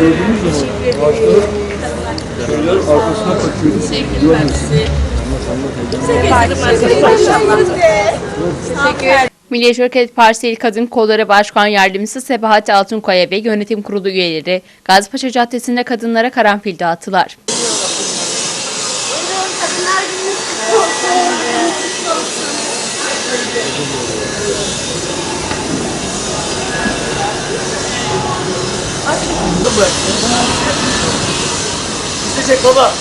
gördüğünüz zaman ağaçların şeyler arkasına kaçıyordu. Teşekkür. Milliyetçi Hareket Partisi İl Kadın Kolları Başkan Yardımcısı Sebahat Altınkaya ve yönetim kurulu üyeleri Gazipaşa Caddesi'nde kadınlara karanfil dağıttılar. Çiçek baba.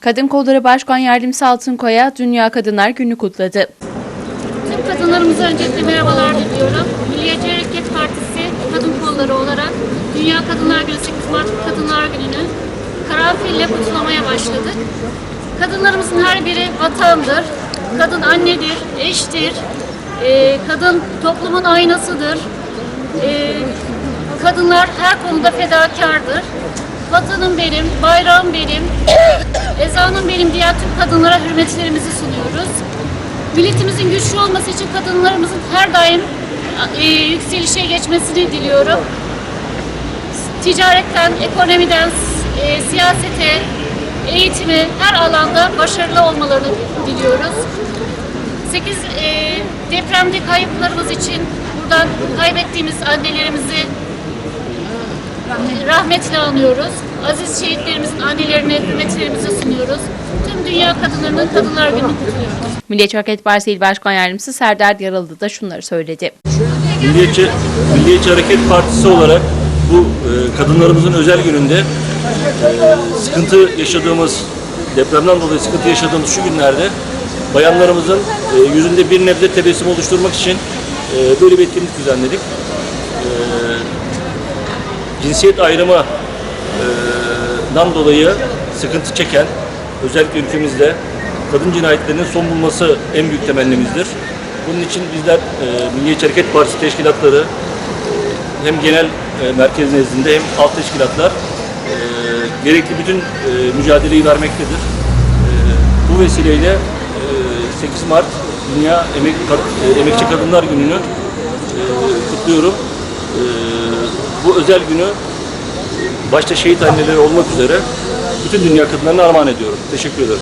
Kadın Kolları Başkan Yardımcısı Altınkaya Dünya Kadınlar Günü kutladı. Tüm kadınlarımıza öncelikle merhabalar diliyorum. Milliyetçi Hareket Partisi kadın kolları olarak Dünya Kadınlar Günü 8 Mart Kadınlar Günü'nü karanfille kutlamaya başladık. Kadınlarımızın her biri vatandır. Kadın annedir, eştir. Ee, kadın toplumun aynasıdır. Ee, kadınlar her konuda fedakardır. Vatanım benim, bayrağım benim, ezanım benim diyen tüm kadınlara hürmetlerimizi sunuyoruz. Milletimizin güçlü olması için kadınlarımızın her daim e, yükselişe geçmesini diliyorum. Ticaretten, ekonomiden, e, siyasete, eğitime her alanda başarılı olmalarını diliyoruz. 8 e, depremde kayıplarımız için buradan kaybettiğimiz annelerimizi rahmetle anıyoruz. Aziz şehitlerimizin annelerine hürmetlerimizi sunuyoruz. Tüm dünya kadınlarının Kadınlar Günü'nü kutluyoruz. Milliyetçi Hareket Partisi İl Başkan Yardımcısı Serdar Yaralı da şunları söyledi. Milliyetçi, Milliyetçi Hareket Partisi olarak bu e, kadınlarımızın özel gününde e, sıkıntı yaşadığımız, depremden dolayı sıkıntı yaşadığımız şu günlerde bayanlarımızın e, yüzünde bir nebze tebessüm oluşturmak için e, böyle bir etkinlik düzenledik. E, cinsiyet ayrımı e, dan dolayı sıkıntı çeken özellikle ülkemizde kadın cinayetlerinin son bulması en büyük temennimizdir. Bunun için bizler e, Milliyetçi Hareket Partisi teşkilatları hem genel e, merkez nezdinde hem alt teşkilatlar e, gerekli bütün e, mücadeleyi vermektedir. E, bu vesileyle e, 8 Mart Dünya Emek, e, Emekçi Kadınlar Günü'nü e, kutluyorum. E, bu özel günü başta şehit anneleri olmak üzere bütün dünya kadınlarına armağan ediyorum. Teşekkür ederim.